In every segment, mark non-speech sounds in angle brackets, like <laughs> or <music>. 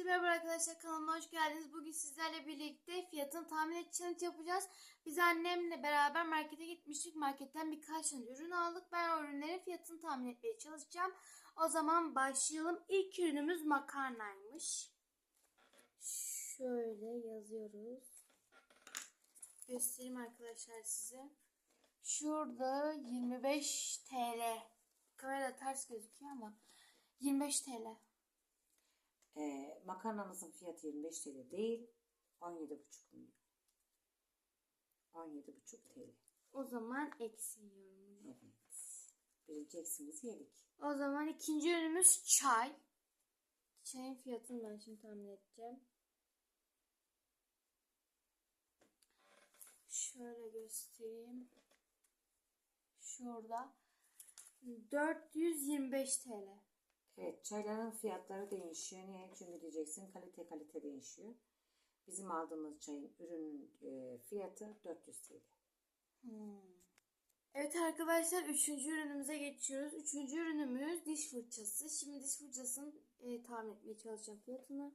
Hepinize merhaba arkadaşlar kanalıma hoş geldiniz. Bugün sizlerle birlikte fiyatını tahmin et challenge yapacağız. Biz annemle beraber markete gitmiştik. Marketten birkaç tane ürün aldık. Ben o ürünlerin fiyatını tahmin etmeye çalışacağım. O zaman başlayalım. İlk ürünümüz makarnaymış. Şöyle yazıyoruz. Göstereyim arkadaşlar size. Şurada 25 TL. Kamerada ters gözüküyor ama 25 TL. Ee, makarnamızın fiyatı 25 TL değil, 17,5 milyon. 17,5 TL. O zaman eksiyorum. Evet. Birinci eksimizi yedik. O zaman ikinci ürünümüz çay. Çayın fiyatını ben şimdi tahmin edeceğim. Şöyle göstereyim. Şurada 425 TL. Evet, çayların fiyatları değişiyor. Niye? Çünkü diyeceksin kalite kalite değişiyor. Bizim aldığımız çayın ürünün e, fiyatı 400 TL. Evet arkadaşlar üçüncü ürünümüze geçiyoruz. Üçüncü ürünümüz diş fırçası. Şimdi diş fırçasını e, tahmin etmeye çalışacağım fiyatını.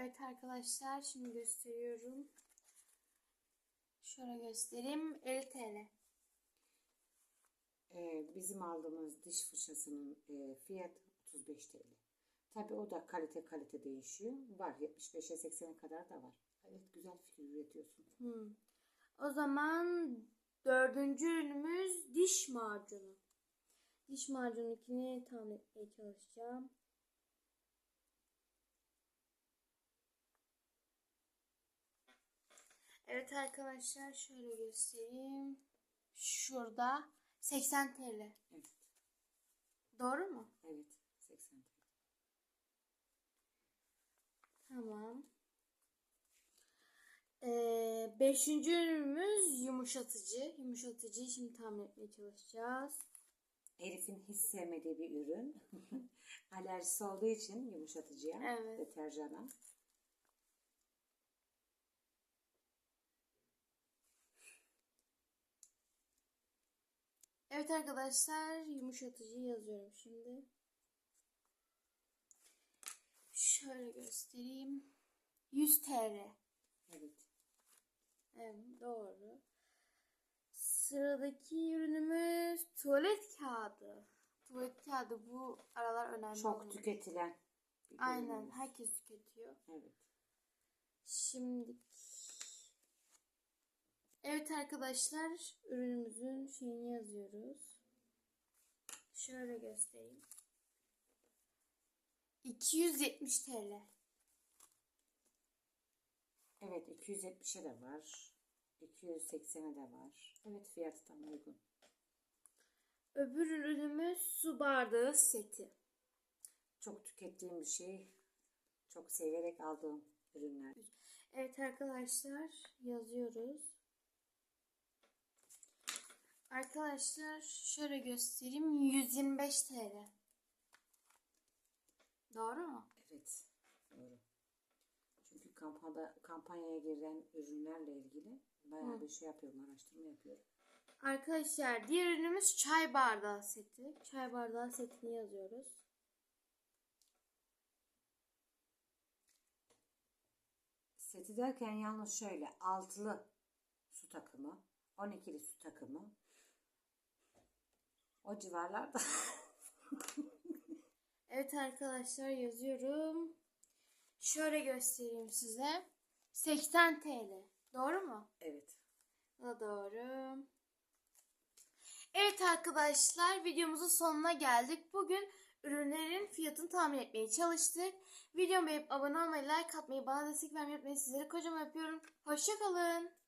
Evet arkadaşlar şimdi gösteriyorum. Şöyle göstereyim. 50 TL. Ee, bizim aldığımız diş fırçasının e, fiyatı 35 TL. Tabi o da kalite kalite değişiyor. Var 75'e 80'e kadar da var. Evet güzel fikir üretiyorsun. Hmm. O zaman dördüncü ürünümüz diş macunu. Diş macunukini tahmin etmeye çalışacağım. Evet arkadaşlar şöyle göstereyim. Şurada 80 TL. Evet. Doğru mu? Evet 80 TL. Tamam. Ee, beşinci ürünümüz yumuşatıcı. Yumuşatıcıyı şimdi tahmin etmeye çalışacağız. Elif'in hiç sevmediği bir ürün. <laughs> Alerjisi olduğu için yumuşatıcıya, Evet. deterjana. Evet arkadaşlar yumuşatıcı yazıyorum şimdi. Şöyle göstereyim. 100 TL. Evet. Evet doğru. Sıradaki ürünümüz tuvalet kağıdı. Tuvalet kağıdı bu aralar önemli. Çok oldu. tüketilen Aynen ürünümüz. herkes tüketiyor. Evet. Şimdi Evet arkadaşlar ürünümüzün şeyini yazıyoruz. Şöyle göstereyim. 270 TL. Evet 270'e de var. 280'e de var. Evet fiyatı tam uygun. Öbür ürünümüz su bardağı seti. Çok tükettiğim bir şey. Çok severek aldığım ürünler. Evet arkadaşlar yazıyoruz. Arkadaşlar şöyle göstereyim 125 TL. Doğru mu? Evet. Doğru. Çünkü kampanya, kampanyaya giren ürünlerle ilgili bayağı bir şey yapıyorum. Araştırma yapıyorum. Arkadaşlar diğer ürünümüz çay bardağı seti. Çay bardağı setini yazıyoruz. Seti derken yalnız şöyle altılı su takımı, 12'li su takımı o civarlarda <laughs> Evet arkadaşlar yazıyorum. Şöyle göstereyim size. 80 TL. Doğru mu? evet. Da doğru. Evet arkadaşlar videomuzun sonuna geldik. Bugün ürünlerin fiyatını tahmin etmeye çalıştık. Videomu beğenip abone olmayı, like atmayı, bana destek vermeyi unutmayın. Sizleri kocaman öpüyorum. Hoşçakalın.